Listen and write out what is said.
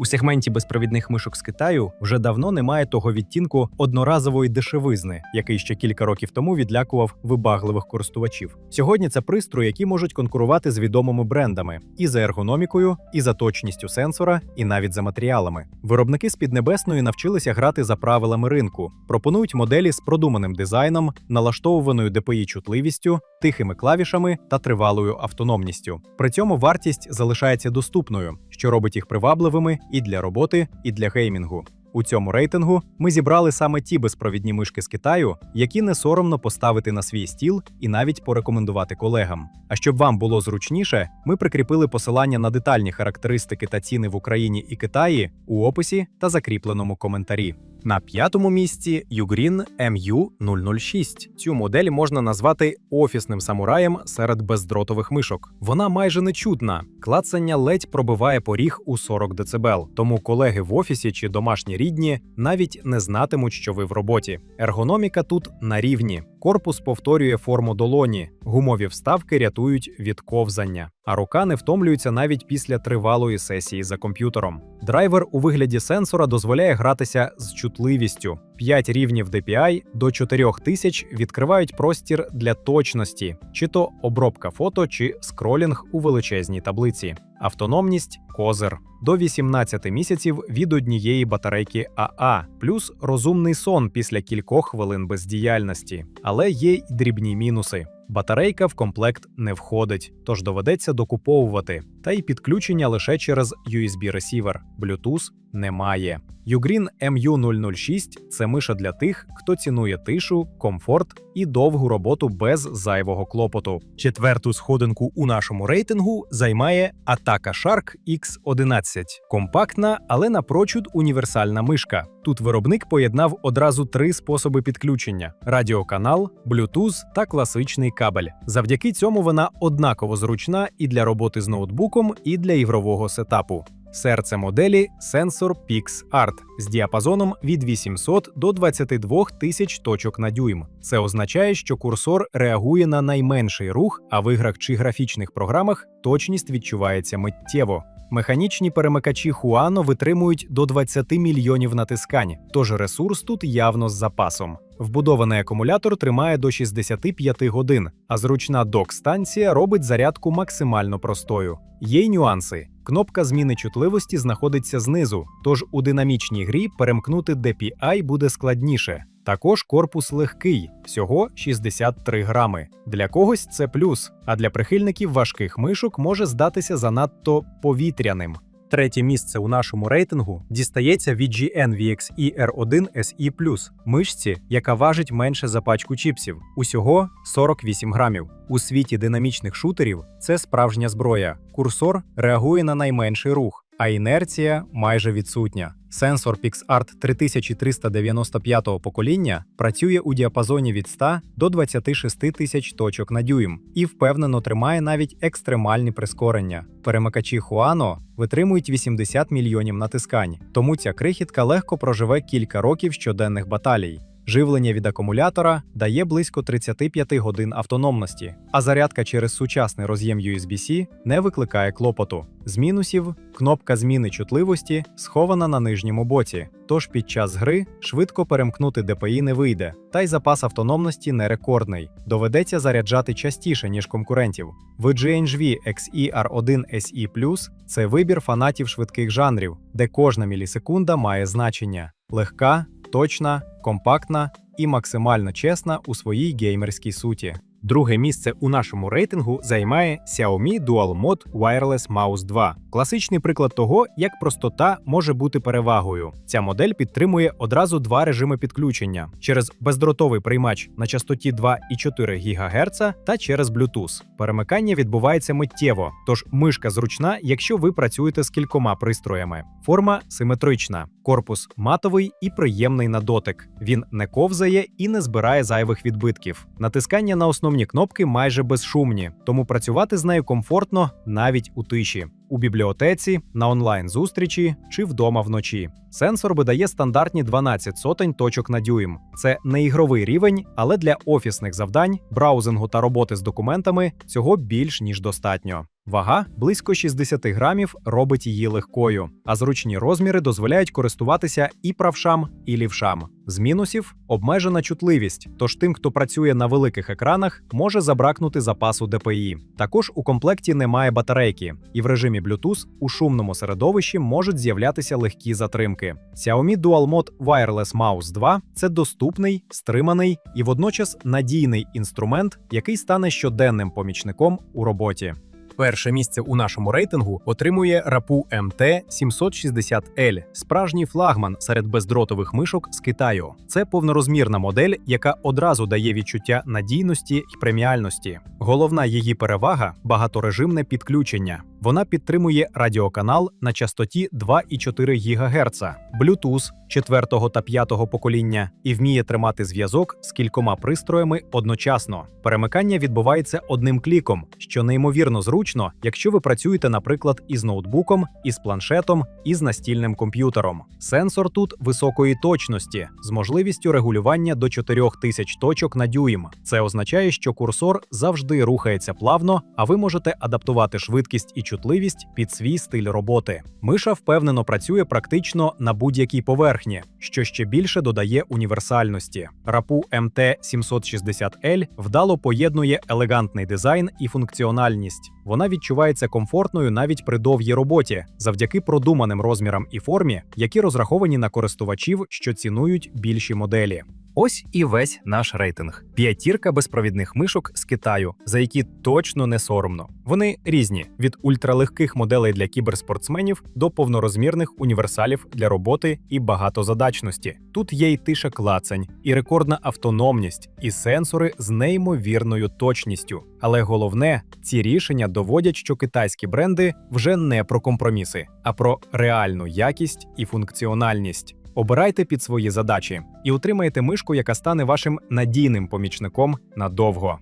У сегменті безпровідних мишок з Китаю вже давно немає того відтінку одноразової дешевизни, який ще кілька років тому відлякував вибагливих користувачів. Сьогодні це пристрої, які можуть конкурувати з відомими брендами і за ергономікою, і за точністю сенсора, і навіть за матеріалами. Виробники з Піднебесної навчилися грати за правилами ринку, пропонують моделі з продуманим дизайном, налаштовуваною DPI чутливістю, тихими клавішами та тривалою автономністю. При цьому вартість залишається доступною, що робить їх привабливими і для роботи, і для геймінгу. У цьому рейтингу ми зібрали саме ті безпровідні мишки з Китаю, які не соромно поставити на свій стіл і навіть порекомендувати колегам. А щоб вам було зручніше, ми прикріпили посилання на детальні характеристики та ціни в Україні і Китаї у описі та закріпленому коментарі. На п'ятому місці Ugreen MU006. Цю модель можна назвати офісним самураєм серед бездротових мишок. Вона майже нечутна. Клацання ледь пробиває поріг у 40 дБ, тому колеги в офісі чи домашні рідні навіть не знатимуть, що ви в роботі. Ергономіка тут на рівні. Корпус повторює форму долоні, гумові вставки рятують від ковзання, а рука не втомлюється навіть після тривалої сесії за комп'ютером. Драйвер у вигляді сенсора дозволяє гратися з чутливістю. 5 рівнів DPI до 4000 відкривають простір для точності, чи то обробка фото, чи скролінг у величезній таблиці. Автономність козир до 18 місяців від однієї батарейки АА, плюс розумний сон після кількох хвилин бездіяльності. Але є й дрібні мінуси. Батарейка в комплект не входить, тож доведеться докуповувати. Та й підключення лише через USB-ресівер. Bluetooth немає. Ugreen MU006 – це миша для тих, хто цінує тишу, комфорт і довгу роботу без зайвого клопоту. Четверту сходинку у нашому рейтингу займає Ataka Shark X11. Компактна, але напрочуд універсальна мишка. Тут виробник поєднав одразу три способи підключення: радіоканал, Bluetooth та класичний кабель. Завдяки цьому вона однаково зручна і для роботи з ноутбуком, і для ігрового сетапу. Серце моделі сенсор PixArt з діапазоном від 800 до 22 тисяч точок на дюйм. Це означає, що курсор реагує на найменший рух, а в іграх чи графічних програмах точність відчувається миттєво. Механічні перемикачі Huano витримують до 20 мільйонів натискань, тож ресурс тут явно з запасом. Вбудований акумулятор тримає до 65 годин, а зручна док-станція робить зарядку максимально простою. Є й нюанси. Кнопка зміни чутливості знаходиться знизу, тож у динамічній грі перемкнути DPI буде складніше. Також корпус легкий, всього 63 грами. Для когось це плюс, а для прихильників важких мишок може здатися занадто повітряним. Третє місце у нашому рейтингу дістається від GN VXE R1 SE+, мишці, яка важить менше за пачку чіпсів, усього 48 грамів. У світі динамічних шутерів це справжня зброя. Курсор реагує на найменший рух, а інерція майже відсутня. Сенсор PixArt 3395 покоління працює у діапазоні від 100 до 26 тисяч точок на дюйм і впевнено тримає навіть екстремальні прискорення. Перемикачі Huano витримують 80 мільйонів натискань, тому ця крихітка легко проживе кілька років щоденних баталій. Живлення від акумулятора дає близько 35 годин автономності, а зарядка через сучасний роз'єм USB-C не викликає клопоту. З мінусів кнопка зміни чутливості схована на нижньому боці, тож під час гри швидко перемкнути DPI не вийде, та й запас автономності не рекордний. Доведеться заряджати частіше, ніж конкурентів. VGNGV XE-R1 SE+, це вибір фанатів швидких жанрів, де кожна мілісекунда має значення. Легка, точна, компактна і максимально чесна у своїй геймерській суті. Друге місце у нашому рейтингу займає Xiaomi Dual Mode Wireless Mouse 2. Класичний приклад того, як простота може бути перевагою. Ця модель підтримує одразу два режими підключення через бездротовий приймач на частоті 2,4 ГГц та через Bluetooth. Перемикання відбувається миттєво, тож мишка зручна, якщо ви працюєте з кількома пристроями. Форма симетрична, корпус матовий і приємний на дотик. Він не ковзає і не збирає зайвих відбитків. Натискання на основні кнопки майже безшумні, тому працювати з нею комфортно навіть у тиші. У бібліотеці, на онлайн-зустрічі чи вдома вночі. Сенсор видає стандартні 12 сотень точок на дюйм. Це не ігровий рівень, але для офісних завдань, браузингу та роботи з документами цього більш ніж достатньо. Вага близько 60 грамів робить її легкою, а зручні розміри дозволяють користуватися і правшам, і лівшам. З мінусів обмежена чутливість, тож тим, хто працює на великих екранах, може забракнути запасу DPI. Також у комплекті немає батарейки, і в режимі Bluetooth у шумному середовищі можуть з'являтися легкі затримки. Xiaomi Dual Mode Wireless Mouse 2 це доступний, стриманий і водночас надійний інструмент, який стане щоденним помічником у роботі. Перше місце у нашому рейтингу отримує рапу МТ 760L, справжній флагман серед бездротових мишок з Китаю. Це повнорозмірна модель, яка одразу дає відчуття надійності й преміальності. Головна її перевага багаторежимне підключення. Вона підтримує радіоканал на частоті 2,4 ГГц, Bluetooth 4 та 5 покоління і вміє тримати зв'язок з кількома пристроями одночасно. Перемикання відбувається одним кліком, що неймовірно зручно, якщо ви працюєте, наприклад, із ноутбуком, із планшетом, із настільним комп'ютером. Сенсор тут високої точності з можливістю регулювання до 4000 точок на дюйм. Це означає, що курсор завжди рухається плавно, а ви можете адаптувати швидкість і чутливість під свій стиль роботи. Миша впевнено працює практично на будь-якій поверхні, що ще більше додає універсальності. Рапу MT 760L вдало поєднує елегантний дизайн і функціональність. Вона відчувається комфортною навіть при довгій роботі, завдяки продуманим розмірам і формі, які розраховані на користувачів, що цінують більші моделі. Ось і весь наш рейтинг: п'ятірка безпровідних мишок з Китаю, за які точно не соромно. Вони різні від ультралегких моделей для кіберспортсменів до повнорозмірних універсалів для роботи і багатозадачності. Тут є й тиша клацань, і рекордна автономність, і сенсори з неймовірною точністю. Але головне, ці рішення доводять, що китайські бренди вже не про компроміси, а про реальну якість і функціональність. Обирайте під свої задачі і отримаєте мишку, яка стане вашим надійним помічником надовго.